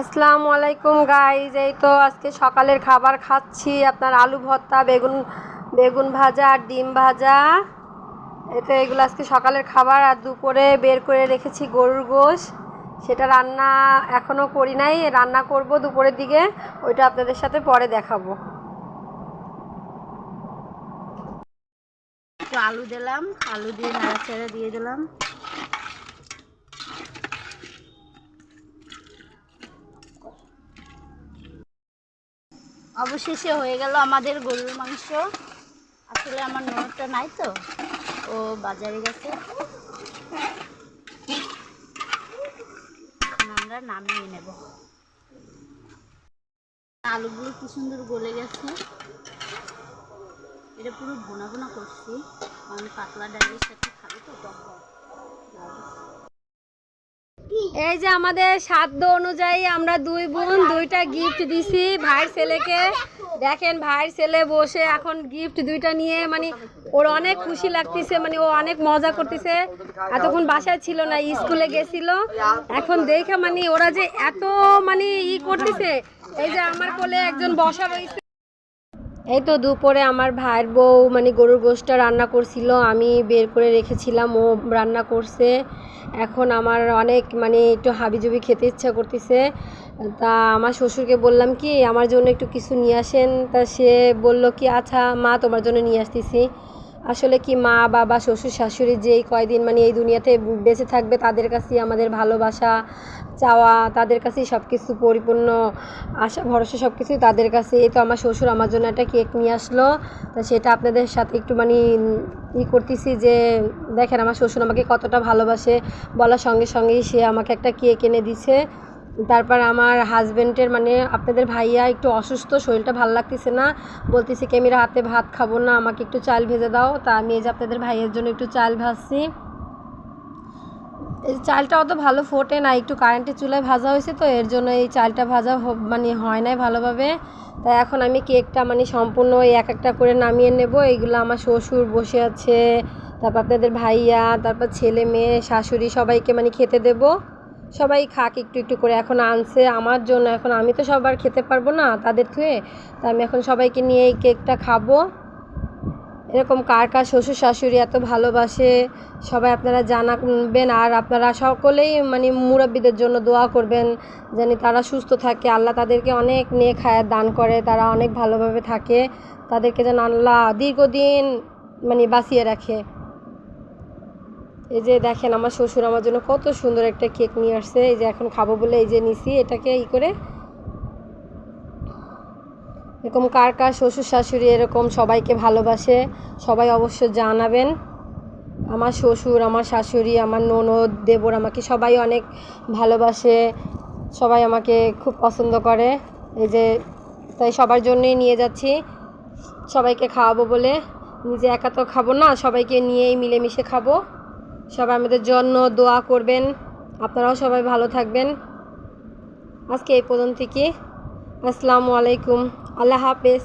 আসসালামু আলাইকুম গাইজ এই তো আজকে সকালের খাবার খাচ্ছি। আপনার আলু ভর্তা, বেগুন বেগুন ভাজা আর ডিম ভাজা। এই তো এগুলো আজকে সকালের খাবার। আর দুপুরে বের করে রেখেছি গরুর গোশ। সেটা রান্না এখনও করি নাই। রান্না করব দুপুরের দিকে। ওইটা আপনাদের সাথে পরে দেখাবো। আলু দিলাম। আলু দিয়ে নাড়াচাড়া দিয়ে দিলাম। অবশেষে হয়ে গেল আমাদের গরুর মাংস। আসলে আমার ননদটা নাই তো, ও বাজারে গেছে। আমরা নামিয়ে নেব। আলুগুলো কি সুন্দর গলে গেছে। এটা পুরো ভুনা ভুনা করছি। কারণ পাতলা ডালের সাথে খাব তো তখন এই যে আমাদের সাধ্য অনুযায়ী আমরা দুই বোন দুইটা গিফট দিছি ভাইয়ের ছেলেকে। দেখেন ভাইয়ের ছেলে বসে এখন গিফট দুইটা নিয়ে মানে ওর অনেক খুশি লাগতেছে মানে ও অনেক মজা করতেছে। এতক্ষণ বাসায় ছিল না, স্কুলে গেছিল। এখন দেখে মানে ওরা যে এত মানে ই করতেছে। এই যে আমার কোলে একজন বসা রয়েছে। এই তো দুপুরে আমার ভাইয়ের বউ মানে গরুর গোষ্ঠটা রান্না করছিল, আমি বের করে রেখেছিলাম, ও রান্না করছে। এখন আমার অনেক মানে একটু হাবিজুবি খেতে ইচ্ছা করতেছে। তা আমার শ্বশুরকে বললাম কি, আমার জন্য একটু কিছু নিয়ে আসেন। তা সে বলল কি আচ্ছা মা তোমার জন্য নিয়ে আসতেছি। আসলে কি মা, বাবা, শ্বশুর, শাশুড়ি যেই কয়দিন মানে এই দুনিয়াতে বেঁচে থাকবে তাদের কাছেই আমাদের ভালোবাসা, চাওয়া, তাদের কাছেই সব কিছু পরিপূর্ণ আশা, ভরসা সব কিছুই তাদের কাছে এই তো আমার শ্বশুর আমার জন্য একটা কেক নিয়ে আসলো। তা সেটা আপনাদের সাথে একটু মানে ই করতেছি যে, দেখেন আমার শ্বশুর আমাকে কতটা ভালোবাসে। বলার সঙ্গে সঙ্গেই সে আমাকে একটা কেক এনে দিছে। তারপর আমার হাজব্যান্ডের মানে আপনাদের ভাইয়া একটু অসুস্থ, শরীরটা ভালো লাগতেছে না। বলতেছে কি আমি রাতে ভাত খাব না, আমাকে একটু চাল ভেজে দাও। তা আমি এই যে আপনাদের ভাইয়ের জন্য একটু চাল ভাজছি। এই চালটা অত ভালো ফোটে না, একটু কারেন্টের চুলায় ভাজা হয়েছে তো, এর জন্য এই চালটা ভাজা মানে হয় নাই ভালোভাবে। তাই এখন আমি কেকটা মানে সম্পূর্ণ ওই এক একটা করে নামিয়ে নেব। এইগুলো আমার শ্বশুর বসে আছে, তারপর আপনাদের ভাইয়া, তারপর ছেলে মেয়ে, শাশুড়ি সবাইকে মানে খেতে দেব। সবাই খাক একটু একটু করে। এখন আনছে আমার জন্য। এখন আমি তো সবার খেতে পারব না তাদের থুয়ে তা আমি এখন সবাইকে নিয়ে এই কেকটা খাব। এরকম কার কার শ্বশুর শাশুড়ি এত ভালোবাসে, সবাই আপনারা জানাবেন। আর আপনারা সকলেই মানে মুরব্বীদের জন্য দোয়া করবেন জানি তারা সুস্থ থাকে। আল্লাহ তাদেরকে অনেক নেক হায়াত দান করে। তারা অনেক ভালোভাবে থাকে। তাদেরকে যেন আল্লাহ দীর্ঘদিন মানে বাঁচিয়ে রাখে। এই যে দেখেন আমার শ্বশুর আমার জন্য কত সুন্দর একটা কেক নিয়ে আসছে। এই যে এখন খাব বলে এই যে নিছি, এটাকে ই করে। এরকম কার কার শ্বশুর শাশুড়ি এরকম সবাইকে ভালোবাসে, সবাই অবশ্য জানাবেন। আমার শ্বশুর, আমার শাশুড়ি, আমার ননদ, দেবর আমাকে সবাই অনেক ভালোবাসে, সবাই আমাকে খুব পছন্দ করে। এই যে তাই সবার জন্যই নিয়ে যাচ্ছি। সবাইকে খাওয়াবো বলে। নিজে একা তো খাব না, সবাইকে নিয়েই মিলেমিশে খাব। সবাই আমাদের জন্য দোয়া করবেন। আপনারাও সবাই ভালো থাকবেন। আজকে এই পর্যন্ত কি? আসসালামু আলাইকুম। আল্লাহ হাফেজ।